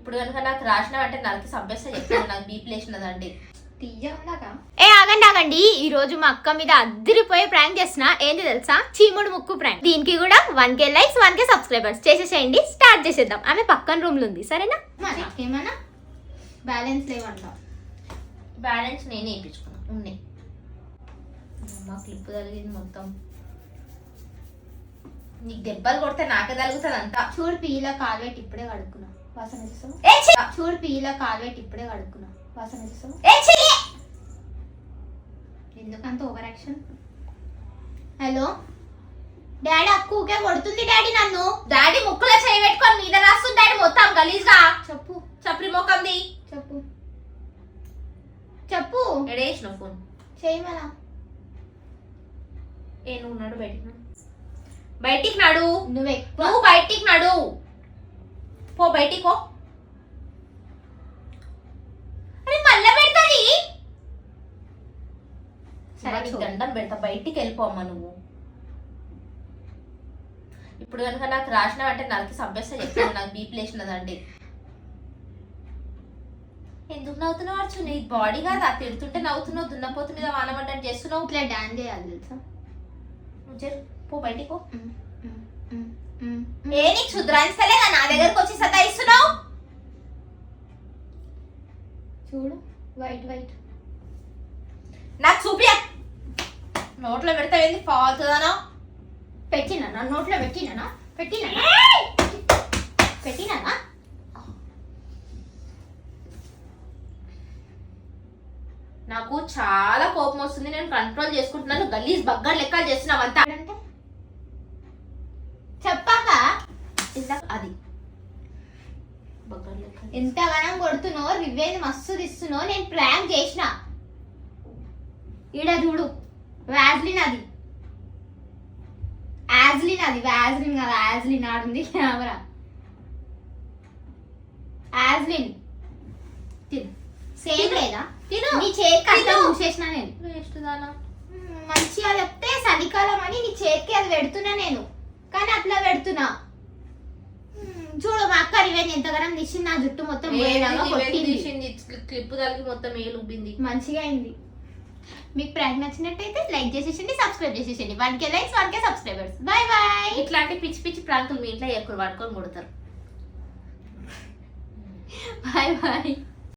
ఇప్పుడు కనుక నాకు రాసిన అంటే నరికి సంపేస్తే చెప్తాను. నాకు బీపీ లేచినదండి. ఏ ఆగండి ఆగండి. ఈ రోజు మా అక్క మీద అద్దరిపోయే ప్రాంక్ చేసిన ఏంటి తెలుసా? చీముడు ముక్కు ప్రాంక్. దీనికి కూడా one K likes one K subscribers చేసేసేయండి. స్టార్ట్ చేసేద్దాం. ఆమె పక్కన రూమ్లో ఉంది. సరేనా? బ్యాలెన్స్ లేవంట. బ్యాలెన్స్ నేనే వేయించుకున్నా ఉన్నాయి. అమ్మ క్లిప్ తగిలింది మొత్తం. నీకు దెబ్బలు కొడితే నాకే తగులుతుంది అంతా చూడు పీల కాల్వేట్ ఇప్పుడే కడుక్కున్నా. వాసన ఛీ! చూడు పీల కాల్వేట్ ఇప్పుడే కడుక్కున్నా. వాసన! ఎందుకంత ఓవర్ యాక్షన్ హలో డాడీ అక్క ఊకే కొడుతుంది డాడీ నన్ను. డాడీ ముక్కులో చేయి పెట్టుకొని మీద రాస్తుంది డాడీ మొత్తం గలీజ్గా. చెప్పు. చప్రి మొక్కంది చెప్పు. చెప్పు. ఎడేసిన ఫోన్? చేయమలా ఏ నువ్వు నడు బయటికి నడు. బయటికి నడు. నువ్వు నువ్వు బయటికి నడు. పో బయటికి పో. అరే మళ్ళా పెడతది? సరే, నీకు. దండం పెడతా. బయటికి వెళ్ళిపోమ్మా నువ్వు. ఇప్పుడు కనుక నాకు రాసిన అంటే నరికి సంపేస్తే చెప్తాను నాకు బీపీ లేచినదండి. ఎందుకు నవ్వుతున్నావు అర్చు నీ బాడీ కాదు ఆ తిడుతుంటే నవ్వుతున్నావు దున్నపోతు మీద వానబడ్డట్టు చేస్తున్నావు. ఇట్లా డాన్స్ చేయాలి తెలుసా? నువ్వు పో బయటికి పో. ఏ నీకు శుద్రాంచలేదా నా దగ్గరకు వచ్చి సతాయిస్తున్నావు చూడు వైట్ వైట్ నాకు చూపియ. నోట్లో పెడతా ఏంది? ఫాల్తుందనో? పెట్టినా? నోట్లో పెట్టినా పెట్టినా పెట్టినా నాకు చాలా కోపం వస్తుంది. నేను కంట్రోల్ చేసుకుంటున్నాను. గలీజ్ బగ్గర్ లెక్కలు చేస్తున్నావు అంతా అంటే చెప్పాక. ఇందాక అది. ఎంతగానం కొడుతున్నావు రివేజ్ మస్తు తీస్తున్నావు నేను ప్రాంక్ చేసిన. ఈడ చూడు వ్యాజ్లిన్ అది. యాజ్లిన్ అది వ్యాజ్లిన్ కదా యాజ్లిన్ ఆడుంది కెమెరా. యాజ్లిన్ తిను. సేమ్ లేదా? తిను. నీ చేతికి తిను. మూసేసిన నేను. వేస్ట్ దానా? మంచిగా చెప్తే చలికాలం అని నీ చేతికి అది పెడుతున్నా నేను. కానీ అట్లా పెడుతున్నా. చూడు మా అక్క రివేజ్ ఎంతగానం తీసింది నా జుట్టు మొత్తం పోయేలాగా కొట్టింది. క్లిప్ తగిలి మొత్తం ఉబ్బింది మంచిగా అయింది. మీకు ప్రాంక్ నచ్చినట్టయితే లైక్ చేసేసండి subscribe చేసేసండి. One K likes one K subscribers bye bye ఇట్లాంటి పిచ్చి పిచ్చి ప్రాంకులు మీ ఇంట్లో ఎక్కువ పడుకొని కొడతారు బాయ్ బాయ్